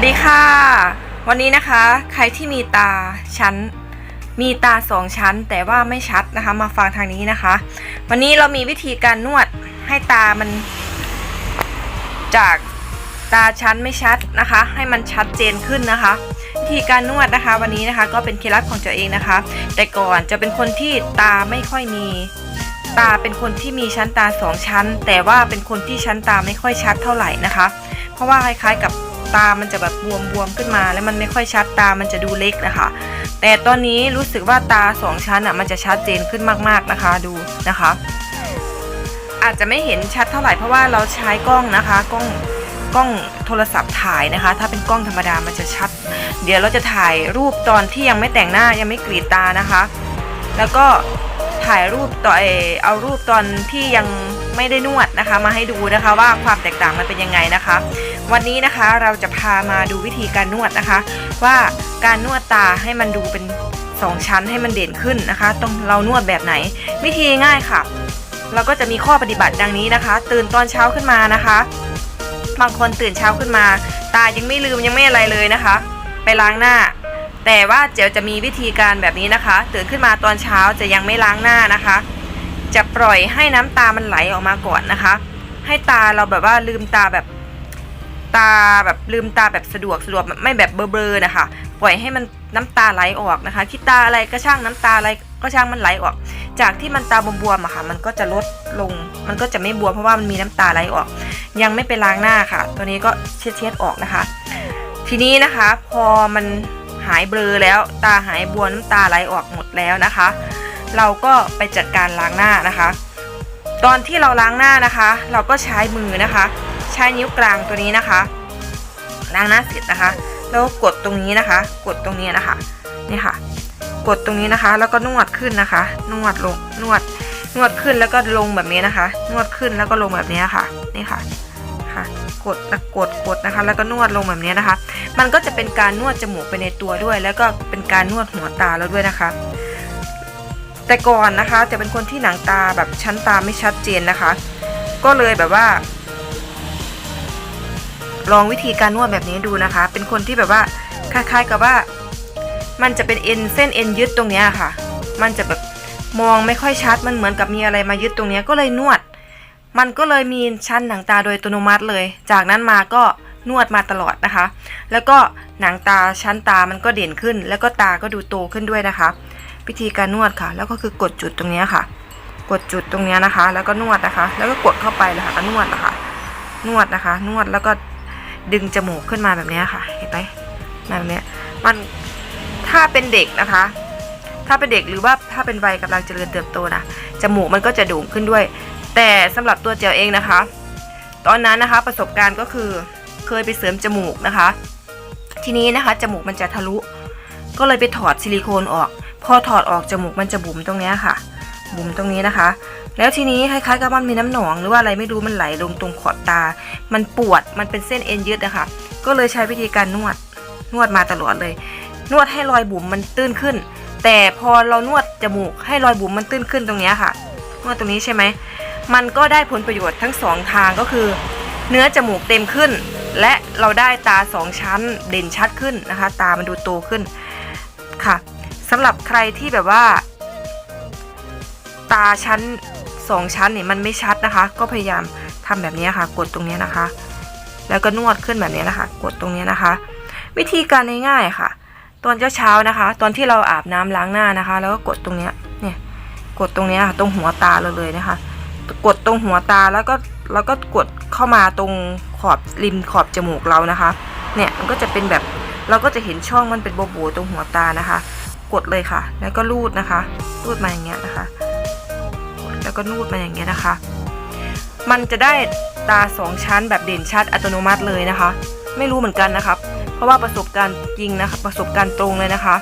วัสดีค่ะ วันนี้นะคะ ใครที่มีตาชั้น มีตาสองชั้น แต่ว่าไม่ชัดนะคะ มาฟังทางนี้นะคะ วันนี้เรามีวิธีการนวดให้ตามัน จากตาชั้นไม่ชัดนะคะ ให้มันชัดเจนขึ้นนะคะ วิธีการนวดนะคะ วันนี้นะคะก็เป็นเคล็ดลับของตัวเองนะคะ แต่ก่อนจะเป็นคนที่ตาไม่ค่อยมีตาเป็นคนที่มีชั้นตาสองชั้น แต่ว่าเป็นคนที่ชั้นตาไม่ค่อยชัดเท่าไหร่นะคะ เพราะว่าคล้ายๆกับ ตามันจะแบบบวมๆขึ้นมา แล้วมันไม่ค่อยชัดตามันจะดูเล็กนะคะแต่ตอนนี้รู้สึกว่าตาสองชั้นอะมันจะชัดเจนขึ้นมากๆนะคะดูนะคะ อาจจะไม่เห็นชัดเท่าไหร่เพราะว่าเราใช้กล้องนะคะกล้องกล้องโทรศัพท์ถ่ายนะคะ ถ้าเป็นกล้องธรรมดามันจะชัด เดี๋ยวเราจะถ่ายรูปตอนที่ยังไม่แต่งหน้ายังไม่กรีดตานะคะ แล้วก็ถ่ายรูปต่อเออเอารูปตอนที่ยัง ไม่ได้นวดนะคะ มาให้ดูนะคะว่าความแตกต่างมันเป็นยังไงนะคะ วันนี้นะคะเราจะพามาดูวิธีการนวดนะคะ ว่าการนวดตาให้มันดูเป็นสองชั้นให้มันเด่นขึ้นนะคะต้องเรานวดแบบไหน วิธีง่ายค่ะ เราก็จะมีข้อปฏิบัติดังนี้นะคะ ตื่นตอนเช้าขึ้นมานะคะ บางคนตื่นเช้าขึ้นมา ตายังไม่ลืมยังไม่อะไรเลยนะคะ ไปล้างหน้าแต่ว่าเจียวจะมีวิธีการแบบนี้นะคะ ตื่นขึ้นมาตอนเช้าจะยังไม่ล้างหน้านะคะ จะปล่อยให้น้ำตามันไหลออกมาก่อนนะคะ ให้ตาเราแบบว่าลืมตาแบบตาแบบลืมตาแบบสะดวกสะดวกไม่แบบเบลอๆนะคะ ปล่อยให้มันน้ำตาไหลออกนะคะคิดตาอะไรก็ช่างน้ำตาอะไรก็ช่างมันไหลออก จากที่มันตาบวมๆอะค่ะ มันก็จะลดลง มันก็จะไม่บวมเพราะว่ามันมีน้ำตาไหลออก ยังไม่ไปล้างหน้าค่ะ ตัวนี้ก็เช็ดเช็ดๆออกนะคะ ทีนี้นะคะพอมันหายเบลอแล้ว ตาหายบวมน้ำตาไหลออกหมดแล้วนะคะ เราก็ไปจัดการล้างหน้านะคะ ตอนที่เราล้างหน้านะคะ เราก็ใช้มือนะคะ ใช้นิ้วกลางตัวนี้นะคะ ล้างหน้าเสร็จนะคะแล้วกดตรงนี้นะคะ กดตรงนี้นะคะนี่ค่ะ กดตรงนี้นะคะ แล้วก็นวดขึ้นนะคะ นวดลงนวดนวดขึ้นแล้วก็ลงแบบนี้นะคะ นวดขึ้นแล้วก็ลงแบบนี้ค่ะ นี่ค่ะค่ะ กดกดกดนะคะ แล้วก็นวดลงแบบนี้นะคะ มันก็จะเป็นการนวดจมูกไปในตัวด้วย แล้วก็เป็นการนวดหัวตาแล้วด้วยนะคะ แต่ก่อนนะคะจะเป็นคนที่หนังตาแบบชั้นตาไม่ชัดเจนนะคะ ก็เลยแบบว่า ลองวิธีการนวดแบบนี้ดูนะคะ เป็นคนที่แบบว่าคล้ายๆกับว่า มันจะเป็นเอ็นเส้นเอ็นยึดตรงเนี้ยค่ะ มันจะแบบมองไม่ค่อยชัดมันเหมือนกับมีอะไรมายึดตรงเนี้ยก็เลยนวด มันก็เลยมีชั้นหนังตาโดยอัตโนมัติเลย จากนั้นมาก็นวดมาตลอดนะคะ แล้วก็หนังตาชั้นตามันก็เด่นขึ้น แล้วก็ตาก็ดูโตขึ้นด้วยนะคะ วิธีการนวดค่ะ แล้วก็คือกดจุดตรงนี้ค่ะ กดจุดตรงนี้นะคะ แล้วก็นวดนะคะ แล้วก็กดเข้าไปเลยค่ะก็นวดนะคะ นวดนะคะ นวดแล้วก็ดึงจมูกขึ้นมาแบบนี้ค่ะ เห็นไหมแบบนี้มันถ้าเป็นเด็กนะคะ ถ้าเป็นเด็กหรือว่าถ้าเป็นวัยกำลังเจริญเติบโตนะจมูกมันก็จะโด่งขึ้นด้วย แต่สำหรับตัวเจียวเองนะคะ ตอนนั้นนะคะประสบการณ์ก็คือเคยไปเสริมจมูกนะคะ ทีนี้นะคะจมูกมันจะทะลุ ก็เลยไปถอดซิลิโคนออก พอถอดออกจมูกมันจะบุ๋มตรงนี้ค่ะ บุ๋มตรงนี้นะคะ แล้วทีนี้คล้ายๆกับมันมีน้ำหนอง หรือว่าอะไรไม่รู้มันไหลลงตรงขอบตา มันปวดมันเป็นเส้นเอ็นยึดนะคะ ก็เลยใช้วิธีการนวดนวดมาตลอดเลย นวดให้รอยบุ๋มมันตื้นขึ้น แต่พอเรานวดจมูกให้รอยบุ๋มมันตื้นขึ้นตรงนี้ค่ะนวดตรงนี้ใช่ไหมมันก็ได้ผลประโยชน์ทั้งสองทางก็คือ เนื้อจมูกเต็มขึ้น และเราได้ตาสองชั้นเด่นชัดขึ้นนะคะ ตามันดูโตขึ้นค่ะ สำหรับใครที่แบบว่า ตาชั้นสองชั้นเนี่ยมันไม่ชัดนะคะ ก็พยายามทำแบบนี้ค่ะ กดตรงนี้นะคะ แล้วก็นวดขึ้นแบบนี้นะคะ กดตรงนี้นะคะ วิธีการง่ายๆค่ะ ตอนเช้าๆนะคะ ตอนที่เราอาบน้ำล้างหน้านะคะ แล้วก็กดตรงนี้เนี่ยกดตรงนี้ค่ะ ตรงหัวตาเราเลยนะคะ กดตรงหัวตาแล้วก็แล้วก็กดเข้ามาตรงขอบริมขอบจมูกเรานะคะ เนี่ยมันก็จะเป็นแบบเราก็จะเห็นช่องมันเป็นโบโบตรงหัวตานะคะ กดเลยค่ะ แล้วก็ลูดนะคะ ลูดมาอย่างเงี้ยนะคะ แล้วก็นูดมาอย่างเงี้ยนะคะ มันจะได้ตาสองชั้นแบบเด่นชัดอัตโนมัติเลยนะคะ ไม่รู้เหมือนกันนะครับ เพราะว่าประสบการณ์จริงนะคะ ประสบการณ์ตรงเลยนะคะ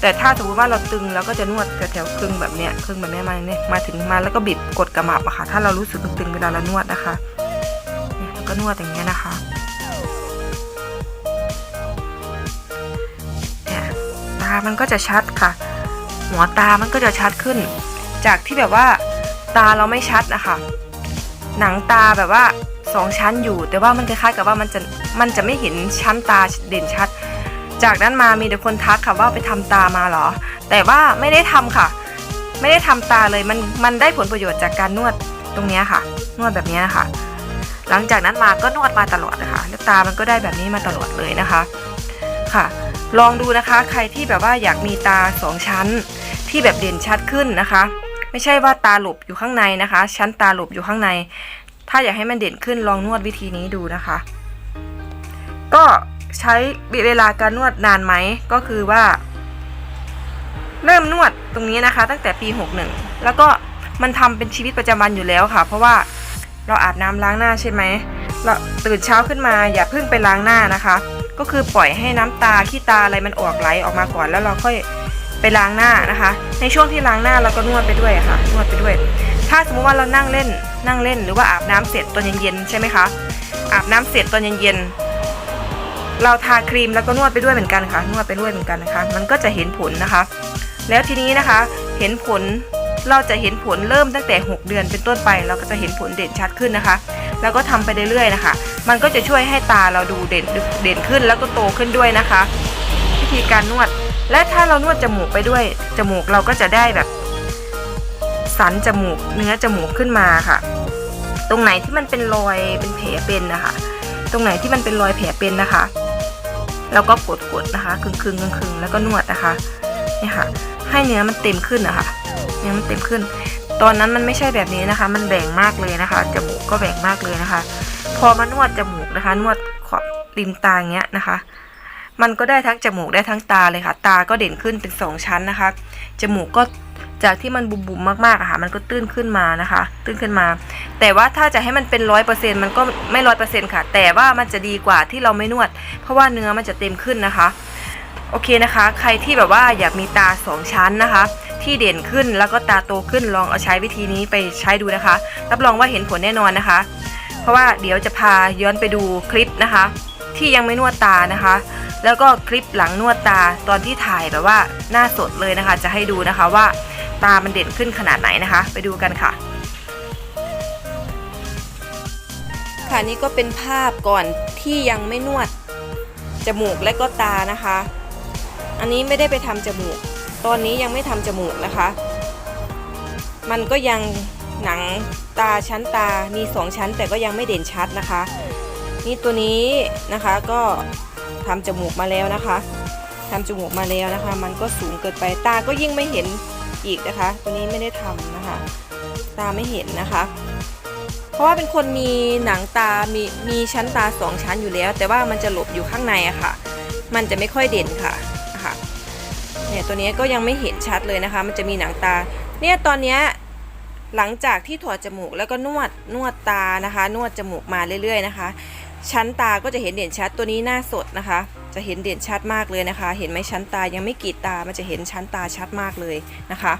แต่ถ้าสมมติว่าเราตึงเราก็จะนวดแถวๆครึ่งแบบเนี้ยครึ่งแบบเนี้ยมาเนี่ยมาถึงมาแล้วก็บิดกดกระหมับอะค่ะ ถ้าเรารู้สึกตึงๆเวลาเรานวดนะคะเนี่ยแล้วก็นวดอย่างเงี้ยนะคะามันก็จะชัดค่ะ หัวตามันก็จะชัดขึ้น จากที่แบบว่าตาเราไม่ชัดนะคะหนังตาแบบว่าสองชั้นอยู่ แต่ว่ามันคล้ายๆกับว่ามันจะมันจะไม่เห็นชั้นตาเด่นชัด จากนั้นมามีแต่คนทักค่ะว่าไปทำตามาเหรอ แต่ว่าไม่ได้ทำค่ะ ไม่ได้ทำตาเลยมันมันได้ผลประโยชน์จากการนวดตรงนี้ค่ะ นวดแบบนี้นะคะหลังจากนั้นมาก็นวดมาตลอดนะคะแล้วตามันก็ได้แบบนี้มาตลอดเลยนะคะ ค่ะ ลองดูนะคะใครที่แบบว่าอยากมีตาสองชั้น ที่แบบเด่นชัดขึ้นนะคะ ไม่ใช่ว่าตาหลบอยู่ข้างในนะคะ ชั้นตาหลบอยู่ข้างใน ถ้าอยากให้มันเด่นขึ้นลองนวดวิธีนี้ดูนะคะ ก็ใช้เวลาการนวดนานไหมก็คือว่า เริ่มนวดตรงนี้นะคะ ตั้งแต่ปี 61 แล้วก็มันทำเป็นชีวิตประจำวันอยู่แล้วค่ะ เพราะว่าเราอาบน้ำล้างหน้าใช่ไหมเราตื่นเช้าขึ้นมาอย่าเพิ่งไปล้างหน้านะคะ ก็คือปล่อยให้น้ำตาขี้ตาอะไรมันออกไหลออกมาก่อนแล้วเราค่อยไปล้างหน้านะคะ ในช่วงที่ล้างหน้าเราก็นวดไปด้วยค่ะ นวดไปด้วย ถ้าสมมติว่าเรานั่งเล่นนั่งเล่นหรือว่าอาบน้ำเสร็จตอนเย็นๆใช่ไหมคะอาบน้ำเสร็จตอนเย็นๆเราทาครีมแล้วก็นวดไปด้วยเหมือนกันค่ะ นวดไปด้วยเหมือนกันนะคะ มันก็จะเห็นผลนะคะ แล้วทีนี้นะคะเห็นผลเราจะเห็นผลเริ่มตั้งแต่ 6 เดือนเป็นต้นไป เราก็จะเห็นผลเด่นชัดขึ้นนะคะ แล้วก็ทำไปเรื่อยๆนะคะ มันก็จะช่วยให้ตาเราดูเด่นเด่นขึ้นแล้วก็โตขึ้นด้วยนะคะ วิธีการนวด และถ้าเรานวดจมูกไปด้วย จมูกเราก็จะได้แบบ สันจมูกเนื้อจมูกขึ้นมาค่ะ ตรงไหนที่มันเป็นรอยเป็นแผลเป็นนะคะ ตรงไหนที่มันเป็นรอยแผลเป็นนะคะเราก็กดกดๆนะคะครึ่งคึงๆครึ่งๆแล้วก็นวดนะคะเนี่ยค่ะ ให้เนื้อมันเต็มขึ้นนะคะเนื้อมันเต็มขึ้น ตอนนั้นมันไม่ใช่แบบนี้นะคะ มันแบ่งมากเลยนะคะ จมูกก็แบ่งมากเลยนะคะ พอมานวดจมูกนะคะ นวดขอบริมตาอย่างเงี้ยนะคะ มันก็ได้ทั้งจมูกได้ทั้งตาเลยค่ะ ตาก็เด่นขึ้นเป็นสองชั้นนะคะ จมูกก็จากที่มันบุ๋มๆมากๆอะค่ะ มันก็ตื้นขึ้นมานะคะ ตื้นขึ้นมา แต่ว่าถ้าจะให้มันเป็นร้อยเปอร์เซ็นต์มันก็ไม่ร้อยเปอร์เซ็นต์ค่ะ แต่ว่ามันจะดีกว่าที่เราไม่นวด เพราะว่าเนื้อมันจะเต็มขึ้นนะคะ โอเคนะคะ ใครที่แบบว่าอยากมีตาสองชั้นนะคะ ที่เด่นขึ้นแล้วก็ตาโตขึ้นลองเอาใช้วิธีนี้ไปใช้ดูนะคะ รับรองว่าเห็นผลแน่นอนนะคะ เพราะว่าเดี๋ยวจะพาย้อนไปดูคลิปนะคะ ที่ยังไม่นวดตานะคะ แล้วก็คลิปหลังนวดตาตอนที่ถ่ายแบบว่าหน้าสดเลยนะคะ จะให้ดูนะคะว่าตามันเด่นขึ้นขนาดไหนนะคะ ไปดูกันค่ะค่ะนี่ก็เป็นภาพก่อนที่ยังไม่นวดจมูกและก็ตานะคะ อันนี้ไม่ได้ไปทำจมูก ตอนนี้ยังไม่ทำจมูกนะคะ มันก็ยังหนังตาชั้นตามีสองชั้นแต่ก็ยังไม่เด่นชัดนะคะ นี่ตัวนี้นะคะก็ทำจมูกมาแล้วนะคะทำจมูกมาแล้วนะคะ มันก็สูงเกินไปตาก็ยิ่งไม่เห็นอีกนะคะ ตัวนี้ไม่ได้ทำนะคะ ตาไม่เห็นนะคะ เพราะว่าเป็นคนมีหนังตา มีมีชั้นตาสองชั้นอยู่แล้ว แต่ว่ามันจะหลบอยู่ข้างในอะค่ะ มันจะไม่ค่อยเด่นค่ะ เนี่ยตัวนี้ก็ยังไม่เห็นชัดเลยนะคะ มันจะมีหนังตา เนี่ยตอนนี้หลังจากที่ถอดจมูกแล้วก็นวดนวดตานะคะ นวดจมูกมาเรื่อยๆนะคะ ชั้นตาก็จะเห็นเด่นชัดตัวนี้หน้าสดนะคะ จะเห็นเด่นชัดมากเลยนะคะ เห็นไหมชั้นตายังไม่กรีดตา มันจะเห็นชั้นตาชัดมากเลยนะคะ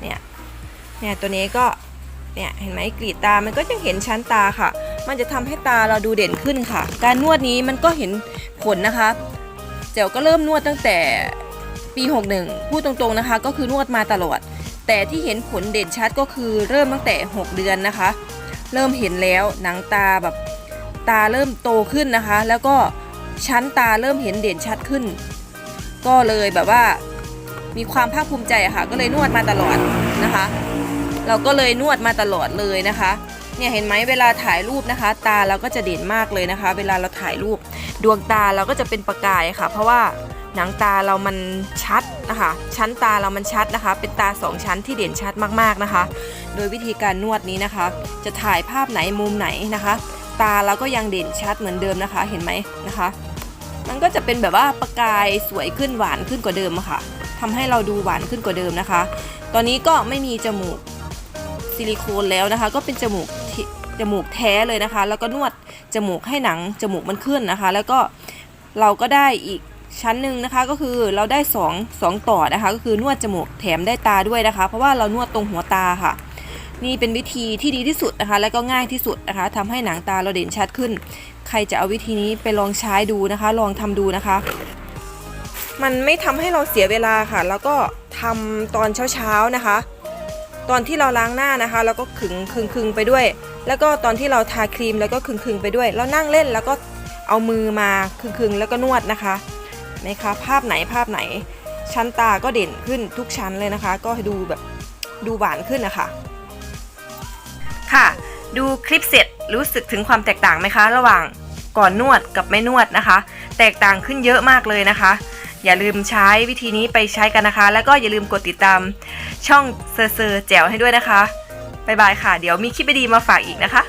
เนี่ย เนี่ยตัวนี้ก็เนี่ยเห็นไหมกรีดตา มันก็ยังเห็นชั้นตาค่ะ มันจะทำให้ตาเราดูเด่นขึ้นค่ะ การนวดนี้มันก็เห็นผลนะคะเจ๋วก็เริ่มนวดตั้งแต่ ปี 61 พูดตรงๆนะคะ ก็คือนวดมาตลอด แต่ที่เห็นผลเด่นชัดก็คือเริ่มตั้งแต่ 6 เดือนนะคะ เริ่มเห็นแล้วหนังตาแบบตาเริ่มโตขึ้นนะคะ แล้วก็ชั้นตาเริ่มเห็นเด่นชัดขึ้น ก็เลยแบบว่ามีความภาคภูมิใจะค่ะ ก็เลยนวดมาตลอดนะคะ เราก็เลยนวดมาตลอดเลยนะคะเนี่ยเห็นไหมเวลาถ่ายรูปนะคะ ตาเราก็จะเด่นมากเลยนะคะ เวลาเราถ่ายรูปดวงตาเราก็จะเป็นประกายค่ะ เพราะว่า หนังตาเรามันชัดนะคะ ชั้นตาเรามันชัดนะคะ เป็นตาสองชั้นที่เด่นชัดมากๆนะคะ โดยวิธีการนวดนี้นะคะ จะถ่ายภาพไหนมุมไหนนะคะ ตาเราก็ยังเด่นชัดเหมือนเดิมนะคะ เห็นไหมนะคะ มันก็จะเป็นแบบว่าประกายสวยขึ้นหวานขึ้นกว่าเดิมะค่ะทำให้เราดูหวานขึ้นกว่าเดิมนะคะ ตอนนี้ก็ไม่มีจมูกซิลิโคนแล้วนะคะ ก็เป็นจมูกจมูกแท้เลยนะคะ แล้วก็นวดจมูกให้หนังจมูกมันขึ้นนะคะ แล้วก็เราก็ได้อีก ชั้นหนึ่งนะคะก็คือเราได้สองสองต่อนะคะ ก็คือนวดจมูกแถมได้ตาด้วยนะคะ เพราะว่าเรานวดตรงหัวตาค่ะ นี่เป็นวิธีที่ดีที่สุดนะคะ และก็ง่ายที่สุดนะคะทำให้หนังตาเราเด่นชัดขึ้น ใครจะเอาวิธีนี้ไปลองใช้ดูนะคะ ลองทำดูนะคะ มันไม่ทำให้เราเสียเวลาค่ะ แล้วก็ทำตอนเช้าๆนะคะ ตอนที่เราล้างหน้านะคะเราก็ขึงขึงขึงไปด้วย แล้วก็ตอนที่เราทาครีมแล้วก็คึงๆไปด้วยเรานั่งเล่นแล้วก็เอามือมาคึงๆแล้วก็นวดนะคะ นะคะ ภาพไหนภาพไหน ชั้นตาก็เด่นขึ้นทุกชั้นเลยนะคะ ก็ดูแบบดูหวานขึ้นนะคะค่ะ ดูคลิปเสร็จรู้สึกถึงความแตกต่างไหมคะ ระหว่างก่อนนวดกับไม่นวดนะคะ แตกต่างขึ้นเยอะมากเลยนะคะ อย่าลืมใช้วิธีนี้ไปใช้กันนะคะ แล้วก็อย่าลืมกดติดตามช่องเซอร์เซอร์แจ๋วให้ด้วยนะคะบ๊ายบายค่ะ เดี๋ยวมีคลิปดีมาฝากอีกนะคะ